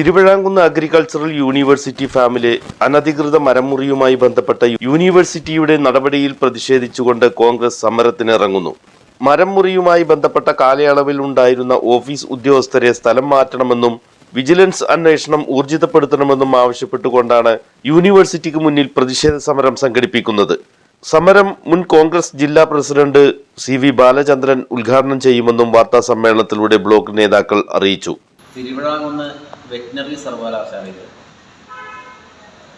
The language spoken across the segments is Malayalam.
തിരുവിഴാങ്കുന്ന് അഗ്രികൾച്ചറൽ യൂണിവേഴ്സിറ്റി ഫാമിലെ അനധികൃത മരമുറിയുമായി ബന്ധപ്പെട്ട യൂണിവേഴ്സിറ്റിയുടെ നടപടിയിൽ പ്രതിഷേധിച്ചുകൊണ്ട് കോൺഗ്രസ് സമരത്തിനിറങ്ങുന്നു. മരംമുറിയുമായി ബന്ധപ്പെട്ട കാലയളവിൽ ഉണ്ടായിരുന്ന ഓഫീസ് ഉദ്യോഗസ്ഥരെ സ്ഥലം മാറ്റണമെന്നും വിജിലൻസ് അന്വേഷണം ഊർജിതപ്പെടുത്തണമെന്നും ആവശ്യപ്പെട്ടുകൊണ്ടാണ് യൂണിവേഴ്സിറ്റിക്ക് മുന്നിൽ പ്രതിഷേധ സമരം സംഘടിപ്പിക്കുന്നത്. സമരം മുൻ കോൺഗ്രസ് ജില്ലാ പ്രസിഡന്റ് സി വി ബാലചന്ദ്രൻ ഉദ്ഘാടനം ചെയ്യുമെന്നും വാർത്താ സമ്മേളനത്തിലൂടെ ബ്ലോക്ക് നേതാക്കൾ അറിയിച്ചു. തിരുവിഴാങ്കുന്ന് വെറ്റിനറി സർവകലാശാലയിൽ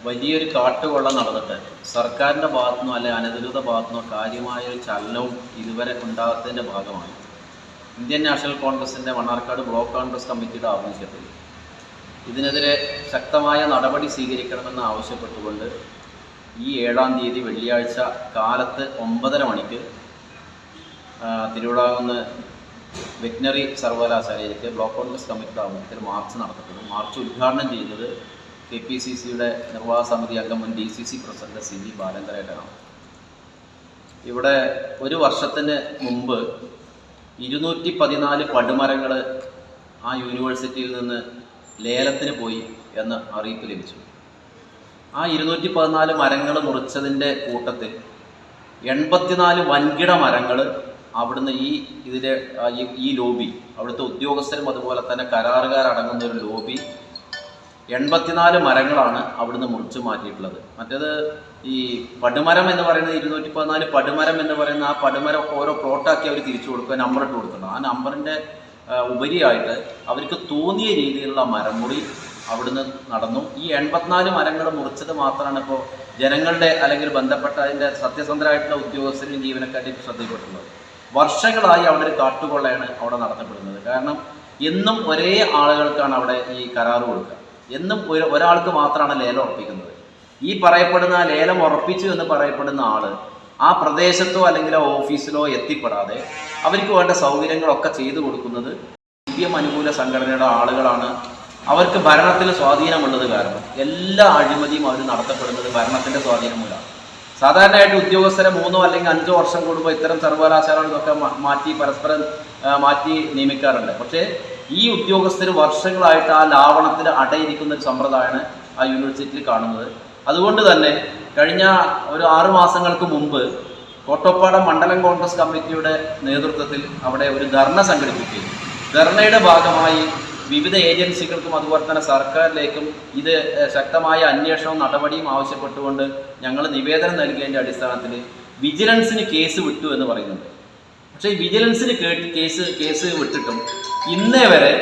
വലിയൊരു കാട്ടുകൊള്ള നടന്നിട്ട് സർക്കാരിന്റെ ഭാഗത്തുനിന്നോ അല്ലെ അനധികൃത ഭാഗത്തുനിന്നോ കാര്യമായ ഒരു ചലനവും ഇതുവരെ ഉണ്ടാകാത്തതിന്റെ ഭാഗമാണ് ഇന്ത്യൻ നാഷണൽ കോൺഗ്രസിന്റെ മണ്ണാർക്കാട് ബ്ലോക്ക് കോൺഗ്രസ് കമ്മിറ്റിയുടെ ആഭിമുഖ്യത്തിൽ ഇതിനെതിരെ ശക്തമായ നടപടി സ്വീകരിക്കണമെന്ന് ആവശ്യപ്പെട്ടുകൊണ്ട് ഈ ഏഴാം തീയതി വെള്ളിയാഴ്ച കാലത്ത് ഒമ്പതര മണിക്ക് ആ, തിരുവിഴാകുന്ന് വെറ്റിനറി സർവകലാശാലയിലേക്ക് ബ്ലോക്ക് കോൺഗ്രസ് കമ്മിറ്റിയുടെ ആഭിമുഖ്യത്തിൽ മാർച്ച് നടത്തപ്പെടും. മാർച്ച് ഉദ്ഘാടനം ചെയ്യുന്നത് കെ പി സി സിയുടെ നിർവാഹ സമിതി അംഗം മുൻ D C C president C V ബാലങ്കരേട്ടനാണ് ഇവിടെ ഒരു വർഷത്തിന് മുമ്പ് ഇരുന്നൂറ്റി പതിനാല് പടുമരങ്ങൾ ആ യൂണിവേഴ്സിറ്റിയിൽ നിന്ന് ലേലത്തിന് പോയി എന്ന് അറിയിപ്പ് ലഭിച്ചു. ആ ഇരുന്നൂറ്റി പതിനാല് മരങ്ങൾ മുറിച്ചതിന്റെ കൂട്ടത്തിൽ എൺപത്തിനാല് വൻകിട മരങ്ങൾ അവിടുന്ന് ഈ ഇതിലെ ഈ ലോബി അവിടുത്തെ ഉദ്യോഗസ്ഥരും അതുപോലെ തന്നെ കരാറുകാരടങ്ങുന്ന ഒരു ലോബി എൺപത്തിനാല് മരങ്ങളാണ് അവിടുന്ന് മുറിച്ചു മാറ്റിയിട്ടുള്ളത്. മറ്റേത് ഈ പടുമരം എന്ന് പറയുന്നത് ഇരുന്നൂറ്റി പതിനാല് പടുമരം എന്ന് പറയുന്ന ആ പടുമരം ഓരോ പ്ലോട്ടാക്കി അവർ തിരിച്ചു കൊടുക്കുക നമ്പർ ഇട്ട് കൊടുക്കണം ആ നമ്പറിന്റെ ഉപരിയായിട്ട് അവർക്ക് തോന്നിയ രീതിയിലുള്ള മരമുറി അവിടുന്ന് നടന്നു. ഈ എൺപത്തിനാല് മരങ്ങൾ മുറിച്ചത് മാത്രമാണ് ഇപ്പോൾ ജനങ്ങളുടെ അല്ലെങ്കിൽ ബന്ധപ്പെട്ട അതിന്റെ സത്യസന്ധരായിട്ടുള്ള ഉദ്യോഗസ്ഥരും ജീവനക്കാരുടെയും ശ്രദ്ധയിൽപ്പെട്ടുള്ളത് വർഷങ്ങളായി അവിടെ ഒരു കാട്ടുകൊള്ളയാണ് അവിടെ നടത്തപ്പെടുന്നത്. കാരണം എന്നും ഒരേ ആളുകൾക്കാണ് അവിടെ ഈ കരാർ കൊടുക്കുക. എന്നും ഒരു ഒരാൾക്ക് മാത്രമാണ് ലേലം ഉറപ്പിക്കുന്നത്. ഈ പറയപ്പെടുന്ന ലേലം ഉറപ്പിച്ചു എന്ന് പറയപ്പെടുന്ന ആൾ ആ പ്രദേശത്തോ അല്ലെങ്കിൽ ഓഫീസിലോ എത്തിപ്പെടാതെ അവർക്ക് വേണ്ട സൗകര്യങ്ങളൊക്കെ ചെയ്തു കൊടുക്കുന്നത് സി അനുകൂല സംഘടനയുടെ ആളുകളാണ്. അവർക്ക് ഭരണത്തിന് സ്വാധീനമുള്ളത് കാരണം എല്ലാ അഴിമതിയും അവർ നടത്തപ്പെടുന്നത് ഭരണത്തിന്റെ സ്വാധീനം മൂലമാണ് സാധാരണയായിട്ട് ഉദ്യോഗസ്ഥരെ മൂന്നോ അല്ലെങ്കിൽ അഞ്ചോ വർഷം കൂടുമ്പോൾ ഇത്തരം സർവകലാശാലകളൊക്കെ മാറ്റി പരസ്പരം മാറ്റി നിയമിക്കാറുണ്ട്. പക്ഷേ ഈ ഉദ്യോഗസ്ഥർ വർഷങ്ങളായിട്ട് ആ ലാവണത്തിൽ അടയിരിക്കുന്ന ഒരു സമ്പ്രദായമാണ് ആ യൂണിവേഴ്സിറ്റിയിൽ കാണുന്നത്. അതുകൊണ്ട് തന്നെ കഴിഞ്ഞ ഒരു ആറു മാസങ്ങൾക്ക് മുമ്പ് കോട്ടപ്പാടം മണ്ഡലം കോൺഗ്രസ് കമ്മിറ്റിയുടെ നേതൃത്വത്തിൽ അവിടെ ഒരു ധർണ സംഘടിപ്പിക്കുകയും ധർണയുടെ ഭാഗമായി വിവിധ ഏജൻസികൾക്കും അതുപോലെ തന്നെ സർക്കാരിലേക്കും ഇത് ശക്തമായ അന്വേഷണവും നടപടിയും ആവശ്യപ്പെട്ടുകൊണ്ട് ഞങ്ങൾ നിവേദനം നൽകിയതിന്റെ അടിസ്ഥാനത്തിൽ വിജിലൻസിന് കേസ് വിട്ടു എന്ന് പറയുന്നുണ്ട്. പക്ഷേ ഈ വിജിലൻസിന് കേസ് കേസ് വിട്ടിട്ടും ഇന്നേ വരെ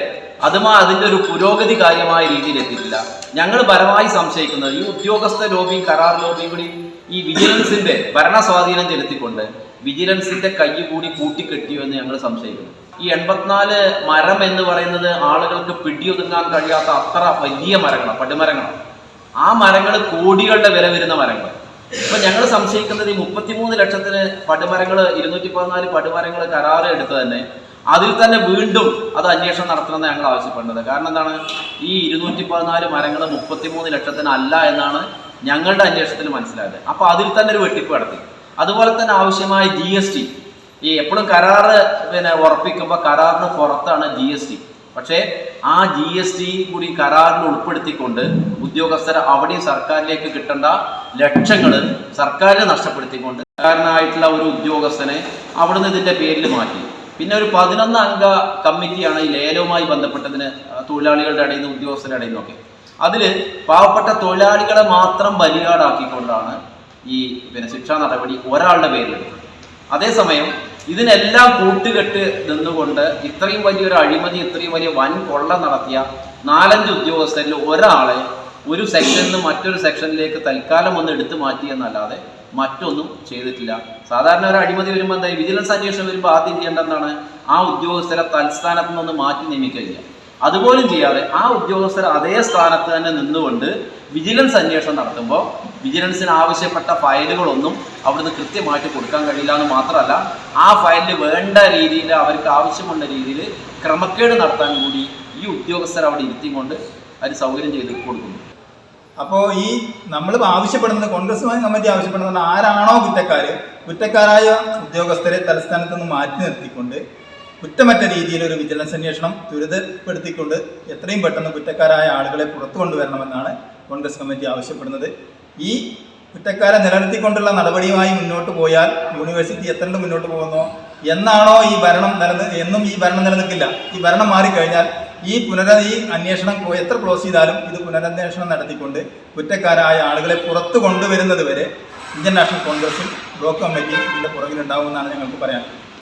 അതുമാ അതിന്റെ ഒരു പുരോഗതി കാര്യമായ രീതിയിൽ എത്തിയിട്ടില്ല. ഞങ്ങൾ പരമായി സംശയിക്കുന്നത് ഈ ഉദ്യോഗസ്ഥ ലോബിയും കരാർ ലോബിയും കൂടി ഈ വിജിലൻസിന്റെ ഭരണ സ്വാധീനം ചെലുത്തിക്കൊണ്ട് വിജിലൻസിന്റെ കൈ കൂടി കൂട്ടിക്കെട്ടിയോ എന്ന് ഞങ്ങൾ സംശയിക്കുന്നു. ഈ എൺപത്തിനാല് മരം എന്ന് പറയുന്നത് ആളുകൾക്ക് പിടിയൊതുങ്ങാൻ കഴിയാത്ത അത്ര വലിയ മരങ്ങളാണ് പടിമരങ്ങളാണ് ആ മരങ്ങൾ കോടികളുടെ വില വരുന്ന മരങ്ങൾ ഇപ്പൊ ഞങ്ങൾ സംശയിക്കുന്നത് ഈ മുപ്പത്തിമൂന്ന് ലക്ഷത്തിന് പടുമരങ്ങൾ ഇരുന്നൂറ്റി പതിനാല് പടുമരങ്ങൾ കരാറ് എടുത്ത് തന്നെ അതിൽ തന്നെ വീണ്ടും അത് അന്വേഷണം നടത്തണമെന്ന് ഞങ്ങൾ ആവശ്യപ്പെടുന്നത് കാരണം എന്താണ്? ഈ ഇരുന്നൂറ്റി പതിനാല് മരങ്ങൾ മുപ്പത്തിമൂന്ന് ലക്ഷത്തിന് അല്ല എന്നാണ് ഞങ്ങളുടെ അന്വേഷണത്തിൽ മനസ്സിലായത്. അപ്പൊ അതിൽ തന്നെ ഒരു വെട്ടിപ്പ് നടത്തി. അതുപോലെ തന്നെ ആവശ്യമായ ജി എസ് ടി ഈ എപ്പോഴും കരാറ് പിന്നെ ഉറപ്പിക്കുമ്പോൾ കരാറിന് പുറത്താണ് ജി എസ് ടി പക്ഷേ ആ ജി എസ് ടി കൂടി കരാറിൽ ഉൾപ്പെടുത്തിക്കൊണ്ട് ഉദ്യോഗസ്ഥർ അവിടെ സർക്കാരിലേക്ക് കിട്ടേണ്ട ലക്ഷങ്ങൾ സർക്കാരിൽ നഷ്ടപ്പെടുത്തിക്കൊണ്ട് കാരനായിട്ടുള്ള ഒരു ഉദ്യോഗസ്ഥനെ അവിടുന്ന് ഇതിന്റെ പേരിൽ മാറ്റി. പിന്നെ ഒരു പതിനൊന്ന് അംഗ കമ്മിറ്റിയാണ് ഈ ലേലവുമായി ബന്ധപ്പെട്ടതിന് തൊഴിലാളികളുടെ ഇടയിൽ നിന്ന് ഉദ്യോഗസ്ഥരുടെ ഇടയിൽ നിന്നൊക്കെ അതിൽ പാവപ്പെട്ട തൊഴിലാളികളെ മാത്രം ബലിയാടാക്കിക്കൊണ്ടാണ് ഈ പിന്നെ ശിക്ഷാ നടപടി ഒരാളുടെ പേരിൽ. അതേസമയം ഇതിനെല്ലാം കൂട്ടുകെട്ട് നിന്നുകൊണ്ട് ഇത്രയും വലിയൊരു അഴിമതി ഇത്രയും വലിയ വൻ കൊള്ള നടത്തിയ നാലഞ്ച് ഉദ്യോഗസ്ഥരിൽ ഒരാളെ ഒരു സെക്ഷനിൽ നിന്ന് മറ്റൊരു സെക്ഷനിലേക്ക് തൽക്കാലം ഒന്ന് എടുത്തു മാറ്റി എന്നല്ലാതെ മറ്റൊന്നും ചെയ്തിട്ടില്ല. സാധാരണ ഒരു അഴിമതി വരുമ്പോൾ എന്താ വിജിലൻസ് അന്വേഷണം വരുമ്പോൾ ആദ്യം ചെയ്യേണ്ടതാണ് ആ ഉദ്യോഗസ്ഥരെ തൽസ്ഥാനത്ത് നിന്ന് മാറ്റി നിയമിക്കുക അതുപോലും ചെയ്യാതെ ആ ഉദ്യോഗസ്ഥർ അതേ സ്ഥാനത്ത് തന്നെ നിന്നുകൊണ്ട് വിജിലൻസ് അന്വേഷണം നടത്തുമ്പോൾ വിജിലൻസിന് ആവശ്യപ്പെട്ട ഫയലുകളൊന്നും അവിടുന്ന് കൃത്യമായിട്ട് കൊടുക്കാൻ കഴിയില്ല എന്ന് മാത്രമല്ല ആ ഫയലിൽ വേണ്ട രീതിയിൽ അവർക്ക് ആവശ്യമുള്ള രീതിയിൽ ക്രമക്കേട് നടത്താൻ കൂടി ഈ ഉദ്യോഗസ്ഥർ അവിടെ ഇരുത്തിക്കൊണ്ട് അതിന് സൗകര്യം ചെയ്ത് കൊടുക്കുന്നു. അപ്പോൾ ഈ നമ്മൾ ആവശ്യപ്പെടുന്നത് കോൺഗ്രസ് കമ്മിറ്റി ആവശ്യപ്പെടുന്നത് ആരാണോ കുറ്റക്കാർ കുറ്റക്കാരായ ഉദ്യോഗസ്ഥരെ തലസ്ഥാനത്ത് നിന്ന് മാറ്റി നിർത്തിക്കൊണ്ട് കുറ്റമറ്റ രീതിയിൽ ഒരു വിജിലൻസ് അന്വേഷണം ത്വരിതപ്പെടുത്തിക്കൊണ്ട് എത്രയും പെട്ടെന്ന് കുറ്റക്കാരായ ആളുകളെ പുറത്തു കൊണ്ടുവരണമെന്നാണ് കോൺഗ്രസ് കമ്മിറ്റി ആവശ്യപ്പെടുന്നത്. ഈ കുറ്റക്കാരെ നിലനിർത്തിക്കൊണ്ടുള്ള നടപടിയുമായി മുന്നോട്ട് പോയാൽ യൂണിവേഴ്സിറ്റി എത്ര മുന്നോട്ട് പോകുന്നോ? എന്നാണോ ഈ ഭരണം നിലനിൽ എന്നും ഈ ഭരണം നിലനിൽക്കില്ല. ഈ ഭരണം മാറിക്കഴിഞ്ഞാൽ ഈ പുനര ഈ അന്വേഷണം എത്ര ക്ലോസ് ചെയ്താലും ഇത് പുനരന്വേഷണം നടത്തിക്കൊണ്ട് കുറ്റക്കാരായ ആളുകളെ പുറത്തു കൊണ്ടുവരുന്നത് വരെ ഇന്ത്യൻ നാഷണൽ കോൺഗ്രസും ബ്ലോക്ക് കമ്മിറ്റിയും ഇതിന്റെ പുറകിലുണ്ടാവുമെന്നാണ് ഞങ്ങൾക്ക് പറയാനുള്ളത്.